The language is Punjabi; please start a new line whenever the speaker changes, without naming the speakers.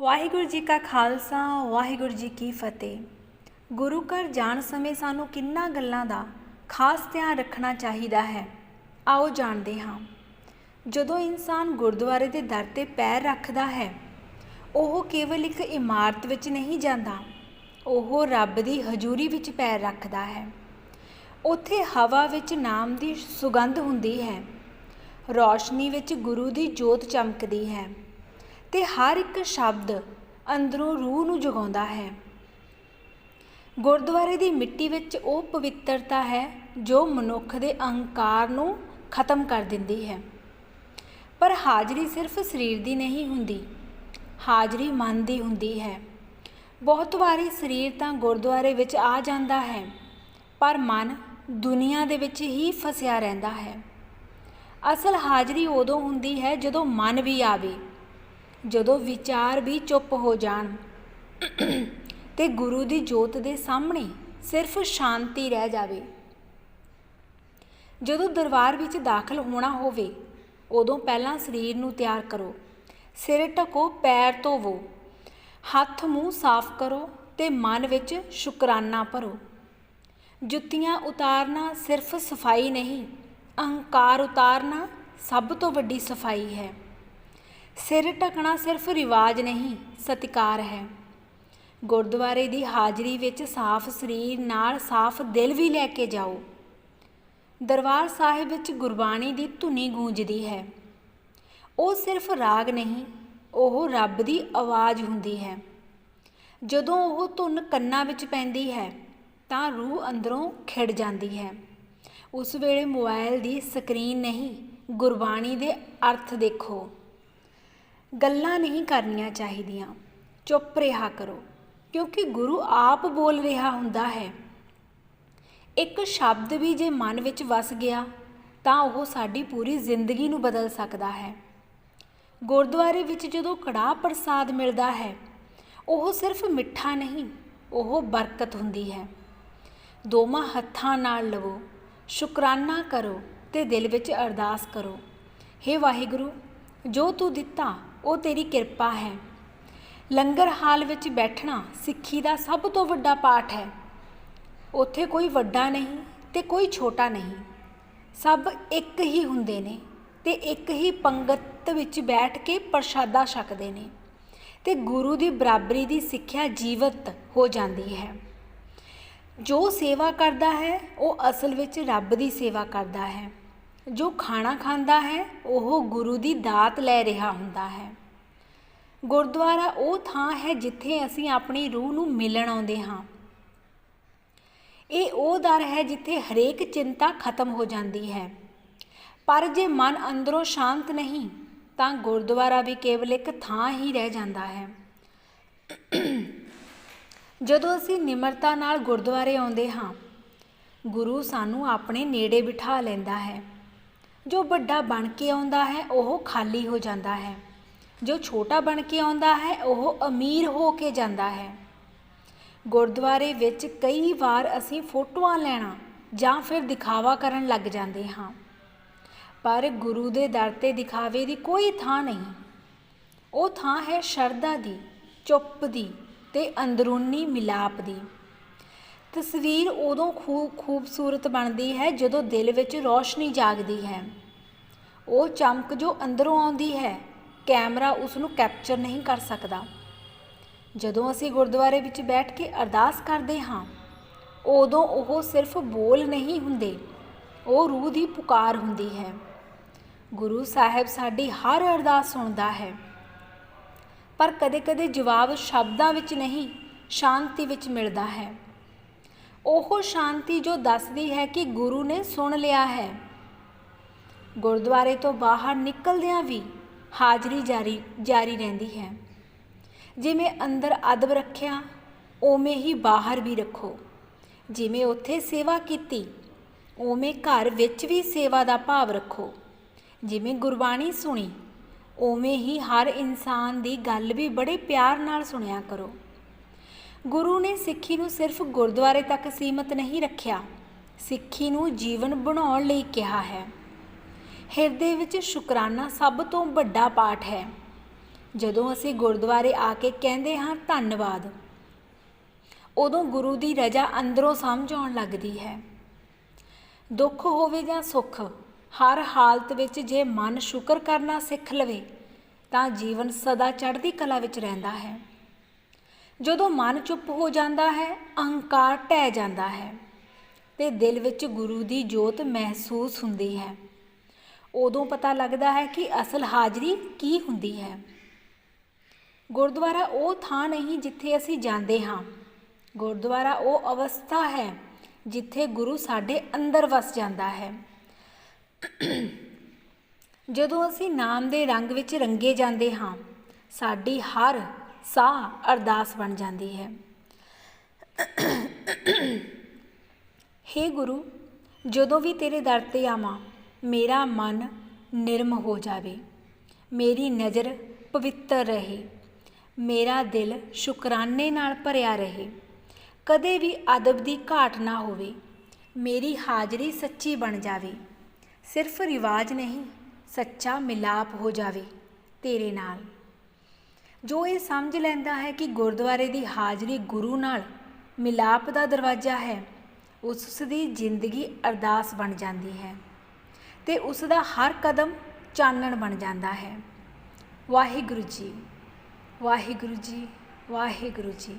ਵਾਹਿਗੁਰੂ ਜੀ ਕਾ ਖਾਲਸਾ, ਵਾਹਿਗੁਰੂ ਜੀ ਕੀ ਫਤਿਹ। ਗੁਰੂ ਘਰ ਜਾਣ ਸਮੇਂ ਸਾਨੂੰ ਕਿੰਨਾ ਗੱਲਾਂ ਦਾ ਖਾਸ ਧਿਆਨ ਰੱਖਣਾ ਚਾਹੀਦਾ ਹੈ? ਆਓ ਜਾਣਦੇ ਹਾਂ। ਜਦੋਂ ਇਨਸਾਨ ਗੁਰਦੁਆਰੇ ਦੇ ਦਰ ਤੇ ਪੈਰ ਰੱਖਦਾ ਹੈ, ਉਹ ਕੇਵਲ ਇੱਕ ਇਮਾਰਤ ਵਿੱਚ ਨਹੀਂ ਜਾਂਦਾ, ਉਹ ਰੱਬ ਦੀ ਹਜ਼ੂਰੀ ਵਿੱਚ ਪੈਰ ਰੱਖਦਾ ਹੈ। ਉੱਥੇ ਹਵਾ ਵਿੱਚ ਨਾਮ ਦੀ ਸੁਗੰਧ ਹੁੰਦੀ ਹੈ, ਰੌਸ਼ਨੀ ਵਿੱਚ ਗੁਰੂ ਦੀ ਜੋਤ ਚਮਕਦੀ ਹੈ। ਤੇ ਹਰ ਇੱਕ ਸ਼ਬਦ ਅੰਦਰੋਂ ਰੂਹ ਨੂੰ ਜਗਾਉਂਦਾ ਹੈ। ਗੁਰਦੁਆਰੇ ਦੀ ਮਿੱਟੀ ਵਿੱਚ ਉਹ ਪਵਿੱਤਰਤਾ ਹੈ ਜੋ ਮਨੁੱਖ ਦੇ ਅਹੰਕਾਰ ਨੂੰ ਖਤਮ ਕਰ ਦਿੰਦੀ ਹੈ। ਪਰ ਹਾਜ਼ਰੀ ਸਿਰਫ ਸਰੀਰ ਦੀ ਨਹੀਂ ਹੁੰਦੀ, ਹਾਜ਼ਰੀ ਮਨ ਦੀ ਹੁੰਦੀ ਹੈ। ਬਹੁਤ ਵਾਰੀ ਸਰੀਰ ਤਾਂ ਗੁਰਦੁਆਰੇ ਵਿੱਚ ਆ ਜਾਂਦਾ ਹੈ, ਪਰ ਮਨ ਦੁਨੀਆ ਦੇ ਵਿੱਚ ਹੀ ਫਸਿਆ ਰਹਿੰਦਾ ਹੈ। ਅਸਲ ਹਾਜ਼ਰੀ ਉਦੋਂ ਹੁੰਦੀ ਹੈ ਜਦੋਂ ਮਨ ਵੀ ਆਵੇ ਜਦੋਂ ਵਿਚਾਰ ਵੀ ਚੁੱਪ ਹੋ ਜਾਣ ਤੇ ਗੁਰੂ ਦੀ ਜੋਤ ਦੇ ਸਾਹਮਣੇ ਸਿਰਫ ਸ਼ਾਂਤੀ ਰਹਿ ਜਾਵੇ। ਜਦੋਂ ਦਰਬਾਰ ਵਿੱਚ ਦਾਖਲ ਹੋਣਾ ਹੋਵੇ, ਉਦੋਂ ਪਹਿਲਾਂ ਸਰੀਰ ਨੂੰ ਤਿਆਰ ਕਰੋ। ਸਿਰ ਢਕੋ, ਪੈਰ ਧੋਵੋ। ਹੱਥ ਮੂੰਹ ਸਾਫ਼ ਕਰੋ ਤੇ ਮਨ ਵਿੱਚ ਸ਼ੁਕਰਾਨਾ ਭਰੋ। ਜੁੱਤੀਆਂ ਉਤਾਰਨਾ ਸਿਰਫ ਸਫ਼ਾਈ ਨਹੀਂ, ਅਹੰਕਾਰ ਉਤਾਰਨਾ ਸਭ ਤੋਂ ਵੱਡੀ ਸਫ਼ਾਈ ਹੈ। ਸਿਰ ਢਕਣਾ ਸਿਰਫ ਰਿਵਾਜ ਨਹੀਂ, ਸਤਿਕਾਰ ਹੈ। ਗੁਰਦੁਆਰੇ ਦੀ ਹਾਜ਼ਰੀ ਵਿੱਚ ਸਾਫ਼ ਸਰੀਰ ਨਾਲ ਸਾਫ਼ ਦਿਲ ਵੀ ਲੈ ਕੇ ਜਾਓ। ਦਰਬਾਰ ਸਾਹਿਬ ਵਿੱਚ ਗੁਰਬਾਣੀ ਦੀ ਧੁਨੀ ਗੂੰਜਦੀ ਹੈ। ਉਹ ਸਿਰਫ ਰਾਗ ਨਹੀਂ, ਉਹ ਰੱਬ ਦੀ ਆਵਾਜ਼ ਹੁੰਦੀ ਹੈ। ਜਦੋਂ ਉਹ ਧੁਨ ਕੰਨਾਂ ਵਿੱਚ ਪੈਂਦੀ ਹੈ, ਤਾਂ ਰੂਹ ਅੰਦਰੋਂ ਖਿੜ ਜਾਂਦੀ ਹੈ। ਉਸ ਵੇਲੇ ਮੋਬਾਈਲ ਦੀ ਸਕਰੀਨ ਨਹੀਂ, ਗੁਰਬਾਣੀ ਦੇ ਅਰਥ ਦੇਖੋ। ਗੱਲਾਂ ਨਹੀਂ ਕਰਨੀਆਂ ਚਾਹੀਦੀਆਂ। ਚੁੱਪ ਰਿਹਾ ਕਰੋ, ਕਿਉਂਕਿ ਗੁਰੂ ਆਪ ਬੋਲ ਰਿਹਾ ਹੁੰਦਾ ਹੈ। ਇੱਕ ਸ਼ਬਦ ਵੀ ਜੇ ਮਨ ਵਿੱਚ ਵਸ ਗਿਆ, ਤਾਂ ਉਹ ਸਾਡੀ ਪੂਰੀ ਜ਼ਿੰਦਗੀ ਨੂੰ ਬਦਲ ਸਕਦਾ ਹੈ। ਗੁਰਦੁਆਰੇ ਵਿੱਚ ਜਦੋਂ ਕੜਾਹ ਪ੍ਰਸਾਦ ਮਿਲਦਾ ਹੈ, ਉਹ ਸਿਰਫ ਮਿੱਠਾ ਨਹੀਂ, ਉਹ ਬਰਕਤ ਹੁੰਦੀ ਹੈ। ਦੋਵਾਂ ਹੱਥਾਂ ਨਾਲ ਲਵੋ, ਸ਼ੁਕਰਾਨਾ ਕਰੋ ਤੇ ਦਿਲ ਵਿੱਚ ਅਰਦਾਸ ਕਰੋ हे ਵਾਹਿਗੁਰੂ, ਜੋ ਤੂੰ ਦਿੱਤਾ ਉਹ ਤੇਰੀ ਕਿਰਪਾ ਹੈ। ਲੰਗਰ ਹਾਲ ਵਿੱਚ ਬੈਠਣਾ ਸਿੱਖੀ ਦਾ ਸਭ ਤੋਂ ਵੱਡਾ ਪਾਠ ਹੈ। ਉੱਥੇ ਕੋਈ ਵੱਡਾ ਨਹੀਂ ਤੇ ਕੋਈ ਛੋਟਾ ਨਹੀਂ। ਸਭ ਇੱਕ ਹੀ ਹੁੰਦੇ ਨੇ ਤੇ ਇੱਕ ਹੀ ਪੰਗਤ ਵਿੱਚ ਬੈਠ ਕੇ ਪ੍ਰਸ਼ਾਦਾ ਛਕਦੇ ਨੇ ਤੇ ਗੁਰੂ ਦੀ ਬਰਾਬਰੀ ਦੀ ਸਿੱਖਿਆ ਜੀਵਤ ਹੋ ਜਾਂਦੀ ਹੈ। ਜੋ ਸੇਵਾ ਕਰਦਾ ਹੈ, ਉਹ ਅਸਲ ਵਿੱਚ ਰੱਬ ਦੀ ਸੇਵਾ ਕਰਦਾ ਹੈ। ਜੋ ਖਾਣਾ ਖਾਂਦਾ ਹੈ, ਉਹ ਗੁਰੂ ਦੀ ਦਾਤ ਲੈ ਰਿਹਾ ਹੁੰਦਾ ਹੈ। ਗੁਰਦੁਆਰਾ ਉਹ ਥਾਂ ਹੈ ਜਿੱਥੇ ਅਸੀਂ ਆਪਣੀ ਰੂਹ ਨੂੰ ਮਿਲਣ ਆਉਂਦੇ ਹਾਂ। ਇਹ ਉਹ ਦਰ ਹੈ ਜਿੱਥੇ ਹਰੇਕ ਚਿੰਤਾ ਖਤਮ ਹੋ ਜਾਂਦੀ ਹੈ। ਪਰ ਜੇ ਮਨ ਅੰਦਰੋਂ ਸ਼ਾਂਤ ਨਹੀਂ, ਤਾਂ ਗੁਰਦੁਆਰਾ ਵੀ ਕੇਵਲ ਇੱਕ ਥਾਂ ਹੀ ਰਹਿ ਜਾਂਦਾ ਹੈ। ਜਦੋਂ ਅਸੀਂ ਨਿਮਰਤਾ ਨਾਲ ਗੁਰਦੁਆਰੇ ਆਉਂਦੇ ਹਾਂ, ਗੁਰੂ ਸਾਨੂੰ ਆਪਣੇ ਨੇੜੇ ਬਿਠਾ ਲੈਂਦਾ ਹੈ। ਜੋ ਵੱਡਾ ਬਣ ਕੇ ਆਉਂਦਾ ਹੈ, ਉਹ ਖਾਲੀ ਹੋ ਜਾਂਦਾ ਹੈ। ਜੋ ਛੋਟਾ ਬਣ ਕੇ ਆਉਂਦਾ ਹੈ, ਉਹ ਅਮੀਰ ਹੋ ਕੇ ਜਾਂਦਾ ਹੈ। ਗੁਰਦੁਆਰੇ ਵਿੱਚ ਕਈ ਵਾਰ ਅਸੀਂ ਫੋਟੋਆਂ ਲੈਣਾ ਜਾਂ ਫਿਰ ਦਿਖਾਵਾ ਕਰਨ ਲੱਗ ਜਾਂਦੇ ਹਾਂ। ਪਰ ਗੁਰੂ ਦੇ ਦਰ ਤੇ ਦਿਖਾਵੇ ਦੀ ਕੋਈ ਥਾਂ ਨਹੀਂ। ਉਹ ਥਾਂ ਹੈ ਸ਼ਰਧਾ ਦੀ, ਚੁੱਪ ਦੀ ਤੇ ਅੰਦਰੂਨੀ ਮਿਲਾਪ ਦੀ। ਤਸਵੀਰ ਉਦੋਂ ਖੂਬ ਖੂਬਸੂਰਤ ਬਣਦੀ ਹੈ ਜਦੋਂ ਦਿਲ ਵਿੱਚ ਰੌਸ਼ਨੀ ਜਾਗਦੀ ਹੈ। ਉਹ ਚਮਕ ਜੋ ਅੰਦਰੋਂ ਆਉਂਦੀ ਹੈ, ਕੈਮਰਾ ਉਸ ਨੂੰ ਕੈਪਚਰ ਨਹੀਂ ਕਰ ਸਕਦਾ। ਜਦੋਂ ਅਸੀਂ ਗੁਰਦੁਆਰੇ ਵਿੱਚ ਬੈਠ ਕੇ ਅਰਦਾਸ ਕਰਦੇ ਹਾਂ, ਉਦੋਂ ਉਹ ਸਿਰਫ ਬੋਲ ਨਹੀਂ ਹੁੰਦੇ, ਉਹ ਰੂਹ ਦੀ ਪੁਕਾਰ ਹੁੰਦੀ ਹੈ। ਗੁਰੂ ਸਾਹਿਬ ਸਾਡੀ ਹਰ ਅਰਦਾਸ ਸੁਣਦਾ ਹੈ। ਪਰ ਕਦੇ-ਕਦੇ ਜਵਾਬ ਸ਼ਬਦਾਂ ਵਿੱਚ ਨਹੀਂ, ਸ਼ਾਂਤੀ ਵਿੱਚ ਮਿਲਦਾ ਹੈ। ਉਹ ਸ਼ਾਂਤੀ ਜੋ ਦੱਸਦੀ ਹੈ ਕਿ ਗੁਰੂ ਨੇ ਸੁਣ ਲਿਆ ਹੈ। ਗੁਰਦੁਆਰੇ ਤੋਂ ਬਾਹਰ ਨਿਕਲਦਿਆਂ ਵੀ ਹਾਜ਼ਰੀ ਜਾਰੀ ਜਾਰੀ ਰਹਿੰਦੀ ਹੈ। ਜਿਵੇਂ ਅੰਦਰ ਅਦਬ ਰੱਖਿਆ, ਉਵੇਂ ਹੀ ਬਾਹਰ ਵੀ ਰੱਖੋ। ਜਿਵੇਂ ਉੱਥੇ ਸੇਵਾ ਕੀਤੀ, ਉਵੇਂ ਘਰ ਵਿੱਚ ਵੀ ਸੇਵਾ ਦਾ ਭਾਵ ਰੱਖੋ। ਜਿਵੇਂ ਗੁਰਬਾਣੀ ਸੁਣੀ, ਉਵੇਂ ਹੀ ਹਰ ਇਨਸਾਨ ਦੀ ਗੱਲ ਵੀ ਬੜੇ ਪਿਆਰ ਨਾਲ ਸੁਣਿਆ ਕਰੋ। ਗੁਰੂ ਨੇ ਸਿੱਖੀ ਨੂੰ ਸਿਰਫ ਗੁਰਦੁਆਰੇ ਤੱਕ ਸੀਮਤ ਨਹੀਂ ਰੱਖਿਆ, ਸਿੱਖੀ ਨੂੰ ਜੀਵਨ ਬਣਾਉਣ ਲਈ ਕਿਹਾ ਹੈ। ਹਿਰਦੇ ਵਿੱਚ ਸ਼ੁਕਰਾਨਾ ਸਭ ਤੋਂ ਵੱਡਾ ਪਾਠ ਹੈ। ਜਦੋਂ ਅਸੀਂ ਗੁਰਦੁਆਰੇ ਆ ਕੇ ਕਹਿੰਦੇ ਹਾਂ, ਧੰਨਵਾਦ, ਉਦੋਂ ਗੁਰੂ ਦੀ ਰਜ਼ਾ ਅੰਦਰੋਂ ਸਮਝ ਆਉਣ ਲੱਗਦੀ ਹੈ। ਦੁੱਖ ਹੋਵੇ ਜਾਂ ਸੁੱਖ, ਹਰ ਹਾਲਤ ਵਿੱਚ ਜੇ ਮਨ ਸ਼ੁਕਰ ਕਰਨਾ ਸਿੱਖ ਲਵੇ, ਤਾਂ ਜੀਵਨ ਸਦਾ ਚੜ੍ਹਦੀ ਕਲਾ ਵਿੱਚ ਰਹਿੰਦਾ ਹੈ। ਜਦੋਂ ਮਨ ਚੁੱਪ ਹੋ ਜਾਂਦਾ ਹੈ, ਅਹੰਕਾਰ ਢਹਿ ਜਾਂਦਾ ਹੈ ਤੇ ਦਿਲ ਵਿੱਚ ਗੁਰੂ ਦੀ ਜੋਤ ਮਹਿਸੂਸ ਹੁੰਦੀ ਹੈ। ਉਦੋਂ ਪਤਾ ਲੱਗਦਾ ਹੈ ਕਿ ਅਸਲ ਹਾਜ਼ਰੀ ਕੀ ਹੁੰਦੀ ਹੈ। ਗੁਰਦੁਆਰਾ ਉਹ ਥਾਂ ਨਹੀਂ ਜਿੱਥੇ ਅਸੀਂ ਜਾਂਦੇ ਹਾਂ। ਗੁਰਦੁਆਰਾ ਉਹ ਅਵਸਥਾ ਹੈ ਜਿੱਥੇ ਗੁਰੂ ਸਾਡੇ ਅੰਦਰ ਵਸ ਜਾਂਦਾ ਹੈ। ਜਦੋਂ ਅਸੀਂ ਨਾਮ ਦੇ ਰੰਗ ਵਿੱਚ ਰੰਗੇ ਜਾਂਦੇ ਹਾਂ, ਸਾਡੀ ਹਰ ਸਾਹ ਅਰਦਾਸ ਬਣ ਜਾਂਦੀ ਹੈ। ਹੇ ਗੁਰੂ, ਜਦੋਂ ਵੀ ਤੇਰੇ ਦਰ ਤੇ ਆਵਾਂ, ਮੇਰਾ ਮਨ ਨਿਰਮ ਹੋ ਜਾਵੇ। ਮੇਰੀ ਨਜ਼ਰ ਪਵਿੱਤਰ ਰਹੇ। ਮੇਰਾ ਦਿਲ ਸ਼ੁਕਰਾਨੇ ਨਾਲ ਭਰਿਆ ਰਹੇ। ਕਦੇ ਵੀ ਅਦਬ ਦੀ ਘਾਟ ਨਾ ਹੋਵੇ। ਮੇਰੀ ਹਾਜ਼ਰੀ ਸੱਚੀ ਬਣ ਜਾਵੇ। ਸਿਰਫ ਰਿਵਾਜ ਨਹੀਂ, ਸੱਚਾ ਮਿਲਾਪ ਹੋ ਜਾਵੇ ਤੇਰੇ ਨਾਲ। ਜੋ ਇਹ ਸਮਝ ਲੈਂਦਾ ਹੈ ਕਿ ਗੁਰਦੁਆਰੇ ਦੀ ਹਾਜ਼ਰੀ ਗੁਰੂ ਨਾਲ ਮਿਲਾਪ ਦਾ ਦਰਵਾਜ਼ਾ ਹੈ, ਉਸ ਦੀ ਜ਼ਿੰਦਗੀ ਅਰਦਾਸ ਬਣ ਜਾਂਦੀ ਹੈ ਤੇ ਉਸ ਦਾ ਹਰ ਕਦਮ ਚਾਨਣ ਬਣ ਜਾਂਦਾ ਹੈ। ਵਾਹਿਗੁਰੂ ਜੀ ਵਾਹਿਗੁਰੂ ਜੀ ਵਾਹਿਗੁਰੂ ਜੀ।